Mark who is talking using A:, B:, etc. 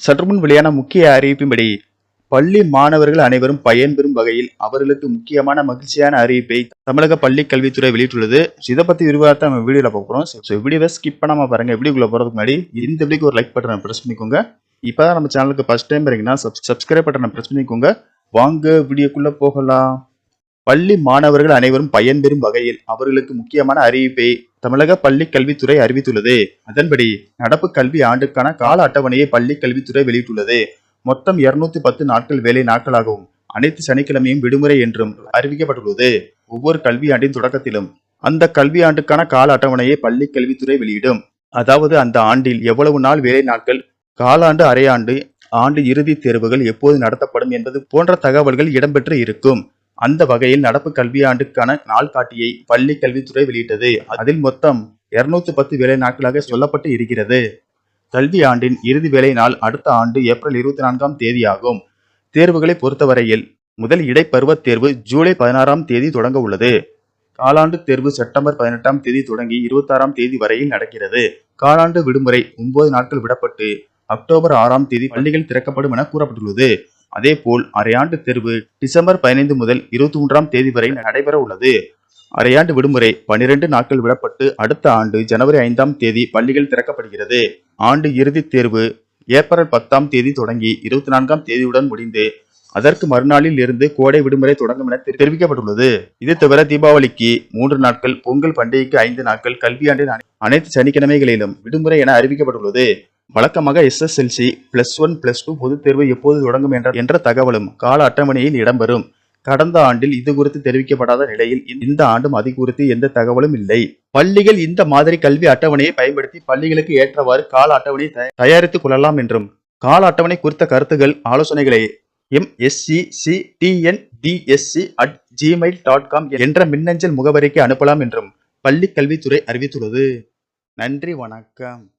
A: சற்றுமுன் வெளியான முக்கிய அறிவிப்பின்படி பள்ளி மாணவர்கள் அனைவரும் பயன்பெறும் வகையில் அவர்களுக்கு முக்கியமான மகிழ்ச்சியான அறிவிப்பை தமிழக பள்ளி கல்வித்துறை வெளியிட்டுள்ளது இதை பத்தி விரிவாக நம்ம வீடியோல பார்க்குறோம் ஸோ வீடியோவை ஸ்கிப் பண்ணாம பாருங்க. வீடியோக்குள்ள போறதுக்கு முன்னாடி இந்த வீடியோக்கு ஒரு லைக் பட்டனை பிரஸ் பண்ணிக்கோங்க. இப்பதான் நம்ம சேனலுக்கு ஃபர்ஸ்ட் டைம் வரீங்கன்னா சப்ஸ்கிரைப் பட்டனை பிரஸ் பண்ணிக்கோங்க. வாங்க வீடியோக்குள்ள போகலாம். பள்ளி மாணவர்கள் அனைவரும் பயன்பெறும் வகையில் அவர்களுக்கு முக்கியமான அறிவிப்பை தமிழக பள்ளி கல்வித்துறை அறிவித்துள்ளது. அதன்படி நடப்பு கல்வி ஆண்டுக்கான கால அட்டவணையை பள்ளி கல்வித்துறை வெளியிட்டுள்ளது. மொத்தம் 210 பத்து நாட்கள் வேலை நாட்களாகவும் அனைத்து சனிக்கிழமையும் விடுமுறை என்றும் அறிவிக்கப்பட்டுள்ளது. ஒவ்வொரு கல்வியாண்டின் தொடக்கத்திலும் அந்த கல்வியாண்டுக்கான கால அட்டவணையை பள்ளி கல்வித்துறை வெளியிடும். அதாவது அந்த ஆண்டில் எவ்வளவு நாள் வேலை நாட்கள் காலாண்டு அரையாண்டு ஆண்டு இறுதித் தேர்வுகள் எப்போது நடத்தப்படும் என்பது போன்ற தகவல்கள் இடம்பெற்று இருக்கும். அந்த வகையில் நடப்பு கல்வியாண்டுக்கான நாள்காட்டியை பள்ளி கல்வித்துறை வெளியிட்டது. அதில் மொத்தம் 210 பத்து வேலை நாட்களாக சொல்லப்பட்டு இருக்கிறது. கல்வி ஆண்டின் இறுதி வேலை நாள் அடுத்த ஆண்டு ஏப்ரல் இருபத்தி நான்காம் தேதியாகும். தேர்வுகளை பொறுத்தவரையில் முதல் இடைப்பருவத் தேர்வு ஜூலை பதினாறாம் தேதி தொடங்க உள்ளது. காலாண்டு தேர்வு செப்டம்பர் பதினெட்டாம் தேதி தொடங்கி இருபத்தாறாம் தேதி வரையில் நடக்கிறது. காலாண்டு விடுமுறை ஒன்பது நாட்கள் விடப்பட்டு அக்டோபர் ஆறாம் தேதி பள்ளிகள் திறக்கப்படும் என கூறப்பட்டுள்ளது. அதேபோல் அரையாண்டு தேர்வு டிசம்பர் பதினைந்து முதல் இருபத்தி மூன்றாம் தேதி வரை நடைபெற உள்ளது. அரையாண்டு விடுமுறை பனிரெண்டு நாட்கள் விடப்பட்டு அடுத்த ஆண்டு ஜனவரி ஐந்தாம் தேதி பள்ளிகள் திறக்கப்படுகிறது. ஆண்டு இறுதித் தேர்வு ஏப்ரல் பத்தாம் தேதி தொடங்கி இருபத்தி நான்காம் தேதியுடன் முடிந்து அதற்கு மறுநாளில் இருந்து கோடை விடுமுறை தொடங்கும் என தெரி- தெரிவிக்கப்பட்டுள்ளது. இது தவிர தீபாவளிக்கு மூன்று நாட்கள் பொங்கல் பண்டிகைக்கு ஐந்து நாட்கள் கல்வியாண்டின் அனைத்து சனிக்கிழமைகளிலும் விடுமுறை என அறிவிக்கப்பட்டுள்ளது. வழக்கமாக SSLC plus one plus two பொதுத் தேர்வு எப்போது தொடங்கும் என்ற என்ற தகவலும் கால அட்டவணையில் இடம்பெறும். கடந்த ஆண்டில் இது குறித்து தெரிவிக்கப்படாத நிலையில் இந்த ஆண்டும் அது குறித்து எந்த தகவலும் இல்லை. பள்ளிகள் இந்த மாதிரி கல்வி அட்டவணையை பயன்படுத்தி பள்ளிகளுக்கு ஏற்றவாறு கால அட்டவணையை தயாரித்துக் கொள்ளலாம் என்றும் கால அட்டவணை குறித்த கருத்துகள் ஆலோசனைகளை MSC C TN at Gmail dot com என்ற மின்னஞ்சல் முகவரிக்கு அனுப்பலாம் என்றும் பள்ளி கல்வித்துறை அறிவித்துள்ளது. நன்றி வணக்கம்.